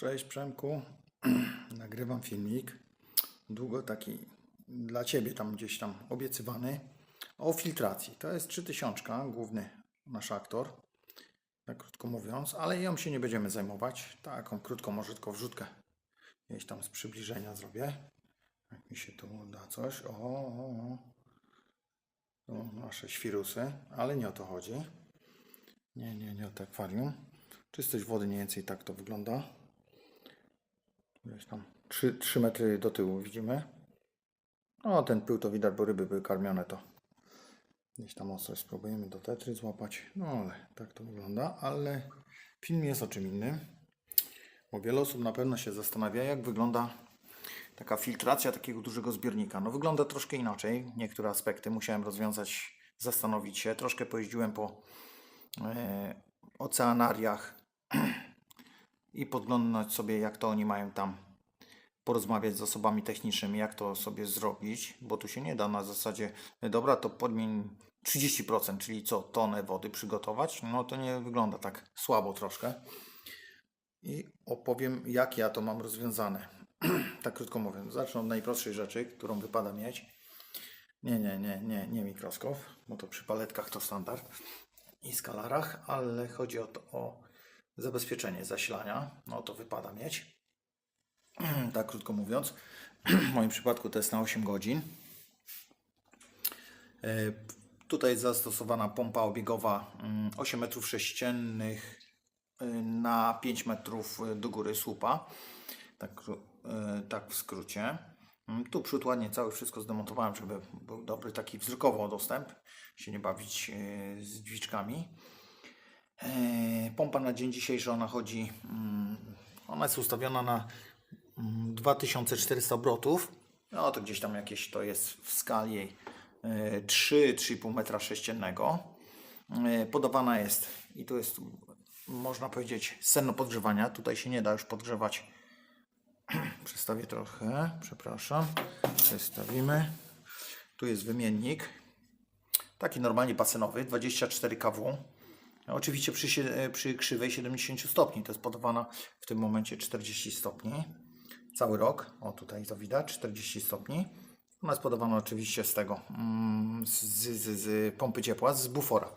Cześć Przemku. Nagrywam filmik. Długo taki dla Ciebie tam gdzieś tam obiecywany. O filtracji. To jest 3000, główny nasz aktor. Tak krótko mówiąc, ale ją się nie będziemy zajmować. Taką krótką, może tylko wrzutkę. Gdzieś tam z przybliżenia zrobię. Jak mi się tu uda coś. O, o, o. Tu nasze świrusy, ale nie o to chodzi. Nie, nie, nie o to akwarium. Czystość wody mniej więcej tak to wygląda. Gdzieś tam 3, 3 metry do tyłu widzimy. O, ten pył to widać, bo ryby były karmione to. Gdzieś tam ostrość spróbujemy do tetry złapać. No ale tak to wygląda, ale film jest o czym innym. Bo wiele osób na pewno się zastanawia, jak wygląda taka filtracja takiego dużego zbiornika. No wygląda troszkę inaczej. Niektóre aspekty musiałem rozwiązać, zastanowić się. Troszkę pojeździłem po e, oceanariach i podglądać sobie, jak to oni mają tam porozmawiać z osobami technicznymi, jak to sobie zrobić, bo tu się nie da na zasadzie, dobra, to podmień 30%, czyli co, tonę wody przygotować, no to nie wygląda tak słabo troszkę. I opowiem, jak ja to mam rozwiązane. tak krótko mówiąc, zacznę od najprostszej rzeczy, którą wypada mieć. Nie, nie, nie, nie, nie mikroskop, bo to przy paletkach to standard i skalarach, ale chodzi o to, o zabezpieczenie zasilania. No to wypada mieć. Tak krótko mówiąc. W moim przypadku to jest na 8 godzin. E, Tutaj jest zastosowana pompa obiegowa mm, 8 metrów sześciennych y, na 5 metrów y, do góry słupa. Tak, y, tak w skrócie. Mm, Tu przód ładnie cały wszystko zdemontowałem, żeby był dobry taki wzrokowo dostęp. Się nie bawić z dźwiczkami. E, Pompa na dzień dzisiejszy ona chodzi, mm, ona jest ustawiona na mm, 2400 obrotów. No to gdzieś tam jakieś to jest w skali jej e, 3-3,5 metra sześciennego. E, Podawana jest i tu jest można powiedzieć senno podgrzewania. Tutaj się nie da już podgrzewać. Przestawię trochę, przepraszam. Przestawimy. Tu jest wymiennik. Taki normalnie basenowy, 24 kW. No, Oczywiście przy, e, przy krzywej 70 stopni, to jest podawana w tym momencie 40 stopni. Cały rok, o tutaj to widać, 40 stopni. Ona jest podawana oczywiście z tego, mm, z, z, z pompy ciepła, z bufora.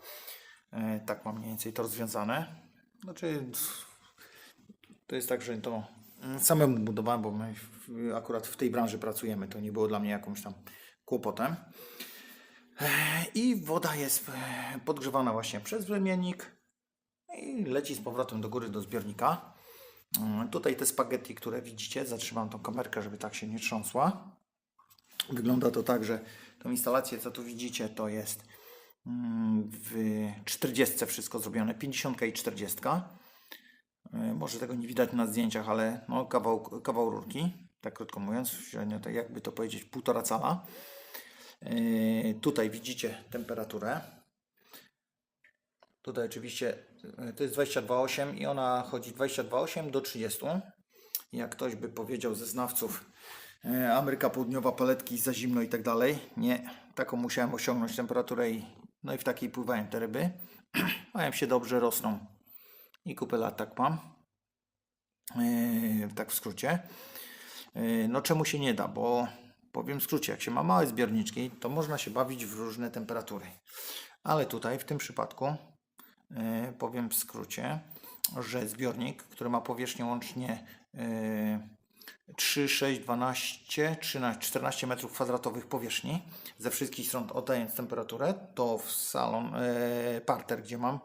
E, Tak mam mniej więcej to rozwiązane. Znaczy, to jest tak, że to mm, samemu budowałem, bo my akurat w tej branży pracujemy, to nie było dla mnie jakimś tam kłopotem. I woda jest e, podgrzewana właśnie przez wymiennik i leci z powrotem do góry do zbiornika. Mm, Tutaj te spaghetti, które widzicie, zatrzymam tą kamerkę, żeby tak się nie trząsła. Wygląda to tak, że tą instalację, co tu widzicie, to jest mm, w 40 wszystko zrobione, 50 i 40. E, Może tego nie widać na zdjęciach, ale no, kawał, kawał rurki, tak krótko mówiąc, średnio tak jakby to powiedzieć półtora cala. Yy, Tutaj widzicie temperaturę. Tutaj oczywiście yy, to jest 22,8 i ona chodzi 22,8 do 30. Jak ktoś by powiedział ze znawców yy, Ameryka Południowa, paletki za zimno i tak dalej. Nie, taką musiałem osiągnąć temperaturę i, no i w takiej pływają te ryby. Mają się dobrze, rosną. I kupę lat tak mam. Yy, tak w skrócie. Yy, No czemu się nie da? Bo powiem w skrócie, jak się ma małe zbiorniczki, to można się bawić w różne temperatury. Ale tutaj w tym przypadku yy, powiem w skrócie, że zbiornik, który ma powierzchnię łącznie yy, 3, 6, 12, 13, 14 metrów kwadratowych powierzchni ze wszystkich stron oddając temperaturę, to w salon yy, parter, gdzie mam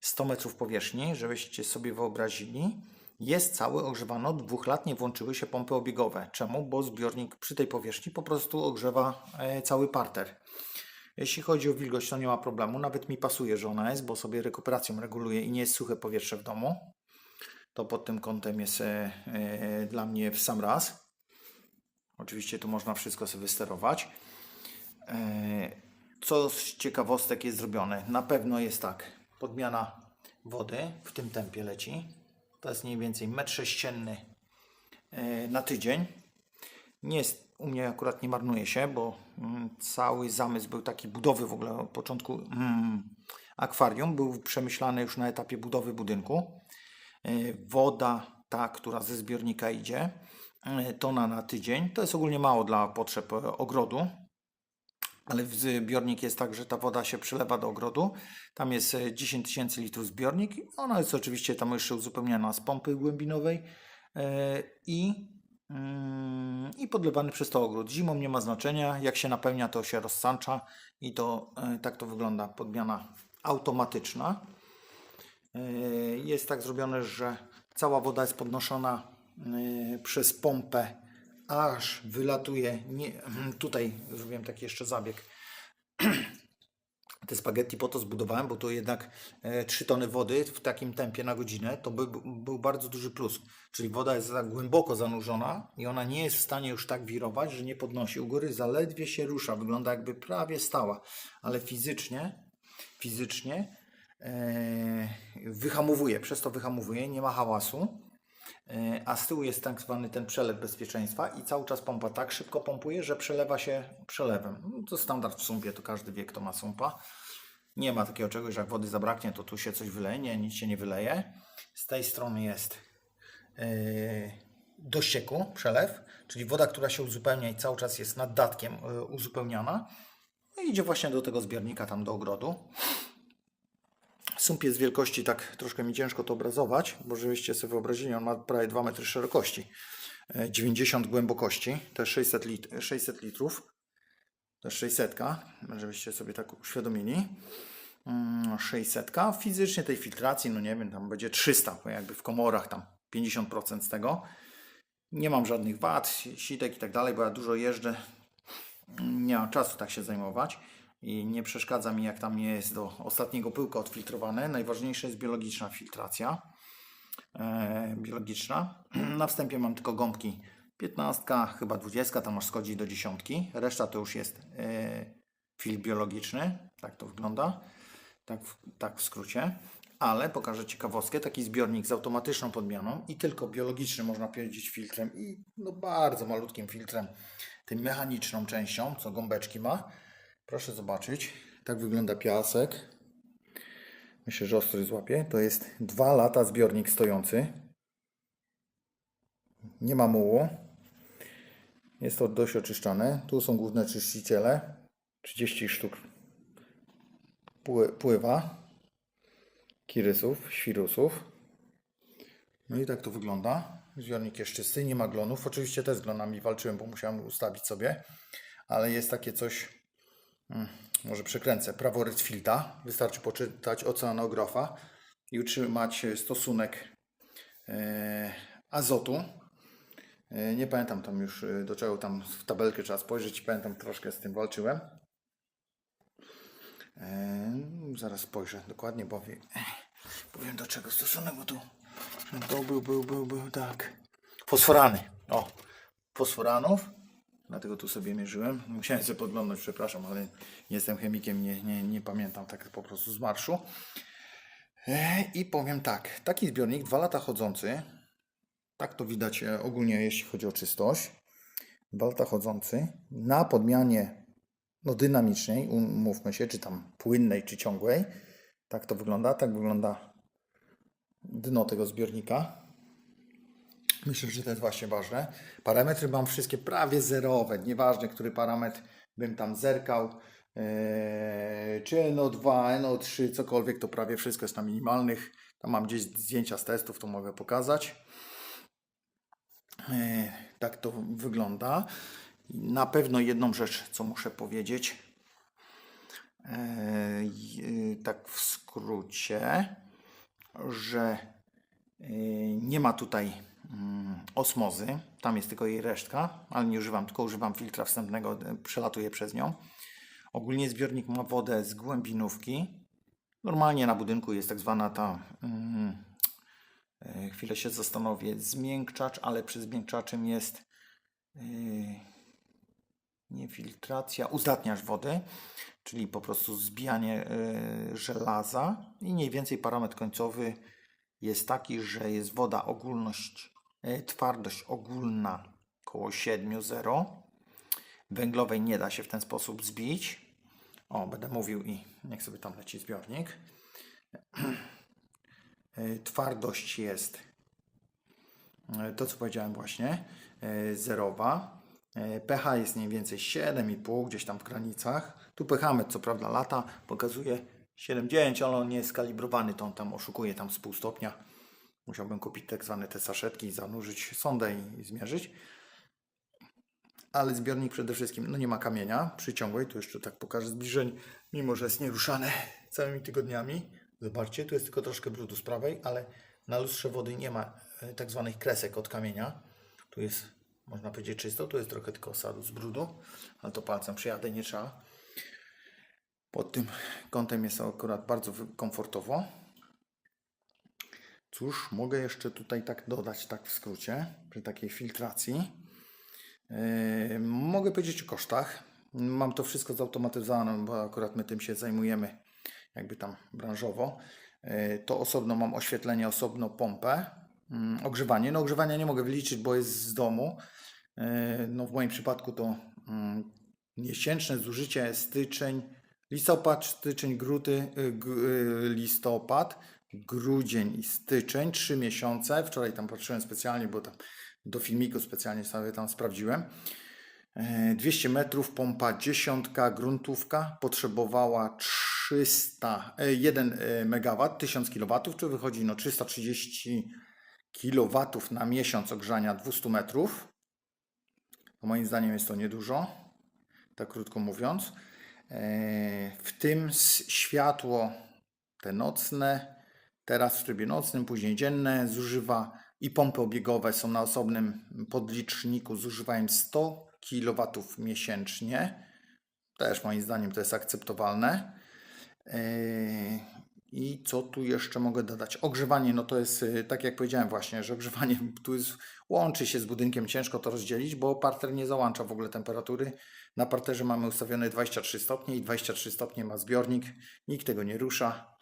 100 metrów powierzchni, żebyście sobie wyobrazili, jest cały ogrzewany od dwóch lat, nie włączyły się pompy obiegowe. Czemu? Bo zbiornik przy tej powierzchni po prostu ogrzewa e, cały parter. Jeśli chodzi o wilgoć, to nie ma problemu. Nawet mi pasuje, że ona jest, bo sobie rekuperacją reguluje i nie jest suche powietrze w domu. To pod tym kątem jest e, e, dla mnie w sam raz. Oczywiście tu można wszystko sobie wysterować. Co z ciekawostek jest zrobione? Na pewno jest tak. Podmiana wody w tym tempie leci. To jest mniej więcej metr sześcienny e, na tydzień. Nie jest, u mnie akurat nie marnuje się, bo mm, cały zamysł był taki budowy w ogóle od początku mm, akwarium. Był przemyślany już na etapie budowy budynku. E, Woda ta, która ze zbiornika idzie, e, tona na tydzień. To jest ogólnie mało dla potrzeb ogrodu, ale zbiornik jest tak, że ta woda się przelewa do ogrodu. Tam jest e, 10 tysięcy litrów zbiornik. Ona jest oczywiście tam jeszcze uzupełniana z pompy głębinowej e, i, mm, i podlewany przez to ogród. Zimą nie ma znaczenia. Jak się napełnia, to się rozsancza i to e, tak to wygląda. Podmiana automatyczna. E, Jest tak zrobione, że cała woda jest podnoszona e, przez pompę, aż wylatuje. Nie, tutaj zrobiłem taki jeszcze zabieg. Te spaghetti po to zbudowałem, bo to jednak e, 3 tony wody w takim tempie na godzinę to by, był bardzo duży plus. Czyli woda jest tak głęboko zanurzona i ona nie jest w stanie już tak wirować, że nie podnosi u góry, zaledwie się rusza. Wygląda jakby prawie stała, ale fizycznie, fizycznie e, wyhamowuje, przez to wyhamowuje, nie ma hałasu. E, A z tyłu jest tak zwany ten przelew bezpieczeństwa i cały czas pompa tak szybko pompuje, że przelewa się przelewem. No, to standard w sumpie, to każdy wie, kto ma sumpa. Nie ma takiego czegoś, że jak wody zabraknie, to tu się coś wyleje, nie, nic się nie wyleje. Z tej strony jest yy, do ścieku przelew, czyli woda, która się uzupełnia i cały czas jest naddatkiem yy, uzupełniana. No idzie właśnie do tego zbiornika, tam do ogrodu. Sump jest wielkości, tak troszkę mi ciężko to obrazować, bo żebyście sobie wyobrazili, on ma prawie 2 metry szerokości, e, 90 głębokości, to jest 600, lit 600 litrów, to jest 600, żebyście sobie tak uświadomili. Mm, 600. Fizycznie tej filtracji, no nie wiem, tam będzie 300, bo jakby w komorach tam 50% z tego. Nie mam żadnych wad, sitek i tak dalej, bo ja dużo jeżdżę. Nie mam czasu tak się zajmować i nie przeszkadza mi, jak tam jest do ostatniego pyłka odfiltrowane. Najważniejsza jest biologiczna filtracja. E, biologiczna. Na wstępie mam tylko gąbki 15, chyba 20, tam aż schodzi do dziesiątki. Reszta to już jest e, filtr biologiczny. Tak to wygląda. Tak tak w skrócie. Ale pokażę ciekawostkę, taki zbiornik z automatyczną podmianą i tylko biologiczny można powiedzieć filtrem i no bardzo malutkim filtrem, tym mechaniczną częścią, co gąbeczki ma. Proszę zobaczyć, tak wygląda piasek. Myślę, że ostry złapie. To jest dwa lata zbiornik stojący. Nie ma mułu. Jest to dość oczyszczane. Tu są główne czyściciele. 30 sztuk pły- pływa. Kirysów, świrusów. No i tak to wygląda. Zbiornik jest czysty, nie ma glonów. Oczywiście też z glonami walczyłem, bo musiałem ustawić sobie. Ale jest takie coś, mm, może przekręcę, prawo Rydfilda. Wystarczy poczytać oceanografa i utrzymać stosunek e, azotu. E, nie pamiętam tam już e, do czego tam w tabelkę trzeba spojrzeć. Pamiętam troszkę z tym walczyłem. E, zaraz spojrzę dokładnie, bo wie- powiem do czego stosunek, bo tu to był, był, był, był, tak. Fosforany. O, fosforanów. Dlatego tu sobie mierzyłem. Musiałem sobie podglądać, przepraszam, ale nie jestem chemikiem, nie, nie, nie pamiętam tak po prostu z marszu. E, I powiem tak, taki zbiornik, dwa lata chodzący, tak to widać e, ogólnie, jeśli chodzi o czystość. Dwa lata chodzący, na podmianie no, dynamicznej, umówmy się, czy tam płynnej, czy ciągłej. Tak to wygląda, tak wygląda dno tego zbiornika. Myślę, że to jest właśnie ważne. Parametry mam wszystkie prawie zerowe. Nieważne, który parametr bym tam zerkał. Eee, czy NO2, NO3, cokolwiek, to prawie wszystko jest na minimalnych. Tam mam gdzieś zdjęcia z testów, to mogę pokazać. Eee, tak to wygląda. Na pewno jedną rzecz, co muszę powiedzieć. Eee, tak w skrócie, że Yy, Nie ma tutaj osmozy, tam jest tylko jej resztka, ale nie używam, tylko używam filtra wstępnego, y, przelatuję przez nią. Ogólnie zbiornik ma wodę z głębinówki. Normalnie na budynku jest tak zwana ta, mm, y, chwilę się zastanowię, zmiękczacz, ale przy zmiękczaczem jest yy, nie uzdatniacz wody, czyli po prostu zbijanie y, żelaza i mniej więcej parametr końcowy jest taki, że jest woda ogólność, e, twardość ogólna około 7,0. Węglowej nie da się w ten sposób zbić. O, będę mówił i niech sobie tam leci zbiornik. E, Twardość jest e, to co powiedziałem właśnie, e, zerowa. E, pH jest mniej więcej 7,5 gdzieś tam w granicach. Tu pH co prawda lata pokazuje 7,9, ale on nie jest skalibrowany, to on tam oszukuje tam z pół stopnia. Musiałbym kupić tak zwane te saszetki, zanurzyć sondę i, zmierzyć. Ale zbiornik przede wszystkim, no nie ma kamienia przyciągłej, tu jeszcze tak pokażę zbliżeń, mimo że jest nieruszane całymi tygodniami. Zobaczcie, tu jest tylko troszkę brudu z prawej, ale na lustrze wody nie ma e, tak zwanych kresek od kamienia. Tu jest, można powiedzieć, czysto, tu jest trochę tylko osadu z brudu, ale to palcem przyjadę, nie trzeba. Pod tym kątem jest akurat bardzo komfortowo. Cóż, mogę jeszcze tutaj tak dodać, tak w skrócie, przy takiej filtracji. Yy, mogę powiedzieć o kosztach. Mam to wszystko zautomatyzowane, bo akurat my tym się zajmujemy, jakby tam branżowo. Yy, to osobno mam oświetlenie, osobno pompę. Yy, ogrzewanie. No ogrzewania nie mogę wyliczyć, bo jest z domu. Yy, no w moim przypadku to mm, miesięczne zużycie styczeń, listopad, styczeń, gruty, yy, yy, listopad, grudzień i styczeń, trzy miesiące. Wczoraj tam patrzyłem specjalnie, bo tam do filmiku specjalnie sobie tam sprawdziłem. E, 200 metrów, pompa dziesiątka, gruntówka potrzebowała 300, e, 1 MW, 1000 kW, czy wychodzi no 330 kW na miesiąc ogrzania 200 metrów. Moim zdaniem jest to niedużo, tak krótko mówiąc. E, W tym światło te nocne, teraz w trybie nocnym, później dzienne, zużywa i pompy obiegowe są na osobnym podliczniku, zużywają 100 kW miesięcznie. Też moim zdaniem to jest akceptowalne. Yy, I co tu jeszcze mogę dodać? Ogrzewanie, no to jest yy, tak jak powiedziałem właśnie, że ogrzewanie tu jest, łączy się z budynkiem, ciężko to rozdzielić, bo parter nie załącza w ogóle temperatury. Na parterze mamy ustawione 23 stopnie i 23 stopnie ma zbiornik, nikt tego nie rusza.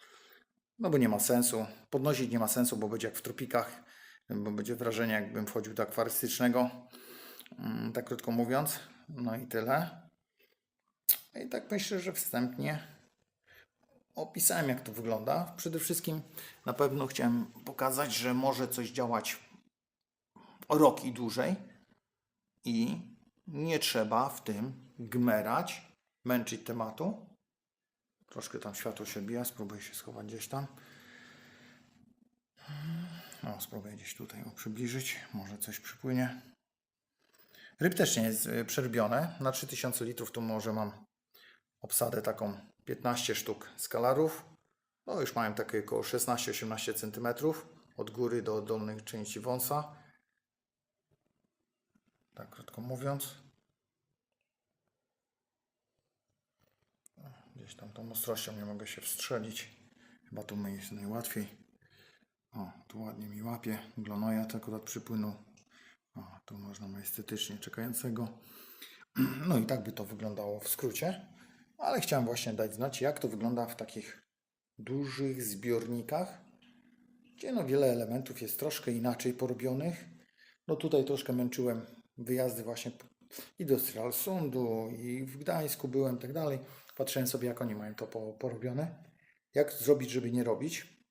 No bo nie ma sensu. Podnosić nie ma sensu, bo będzie jak w tropikach, bo będzie wrażenie, jakbym wchodził do akwarystycznego. Mm, Tak krótko mówiąc. No i tyle. I tak myślę, że wstępnie opisałem, jak to wygląda. Przede wszystkim na pewno chciałem pokazać, że może coś działać rok i dłużej i nie trzeba w tym gmerać, męczyć tematu. Troszkę tam światło się odbija, spróbuję się schować gdzieś tam. No, spróbuję gdzieś tutaj przybliżyć, może coś przypłynie. Ryb też nie jest y, przerbione. Na 3000 litrów tu może mam obsadę taką 15 sztuk skalarów. No już mają takie około 16-18 cm od góry do dolnej części wąsa. Tak krótko mówiąc. Tam tą ostrością nie mogę się wstrzelić. Chyba tu mi jest najłatwiej. O, tu ładnie mi łapie. Glonoja to akurat przypłynął. O, tu można majestatycznie czekającego. No i tak by to wyglądało w skrócie. Ale chciałem właśnie dać znać, jak to wygląda w takich dużych zbiornikach, gdzie no wiele elementów jest troszkę inaczej porobionych. No tutaj troszkę męczyłem wyjazdy właśnie i do Stralsundu, i w Gdańsku byłem, tak dalej. Patrzyłem sobie, jak oni mają to po- porobione. Jak zrobić, żeby nie robić.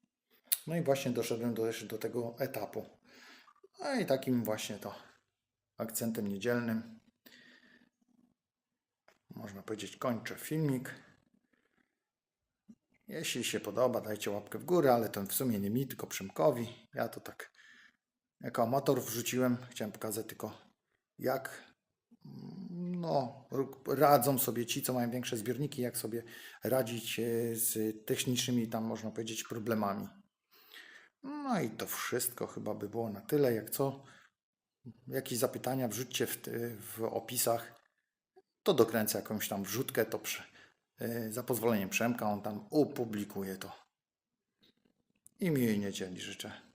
No i właśnie doszedłem do, do tego etapu. No i takim właśnie to akcentem niedzielnym, można powiedzieć, kończę filmik. Jeśli się podoba, dajcie łapkę w górę, ale to w sumie nie mi, tylko Przemkowi. Ja to tak jako amator wrzuciłem. Chciałem pokazać tylko, jak no, radzą sobie ci, co mają większe zbiorniki, jak sobie radzić e, z technicznymi, tam można powiedzieć, problemami. No i to wszystko chyba by było na tyle. Jak co, jakieś zapytania wrzućcie w, w opisach, to dokręcę jakąś tam wrzutkę, to przy, y, za pozwoleniem Przemka on tam opublikuje to. I miłej niedzieli życzę.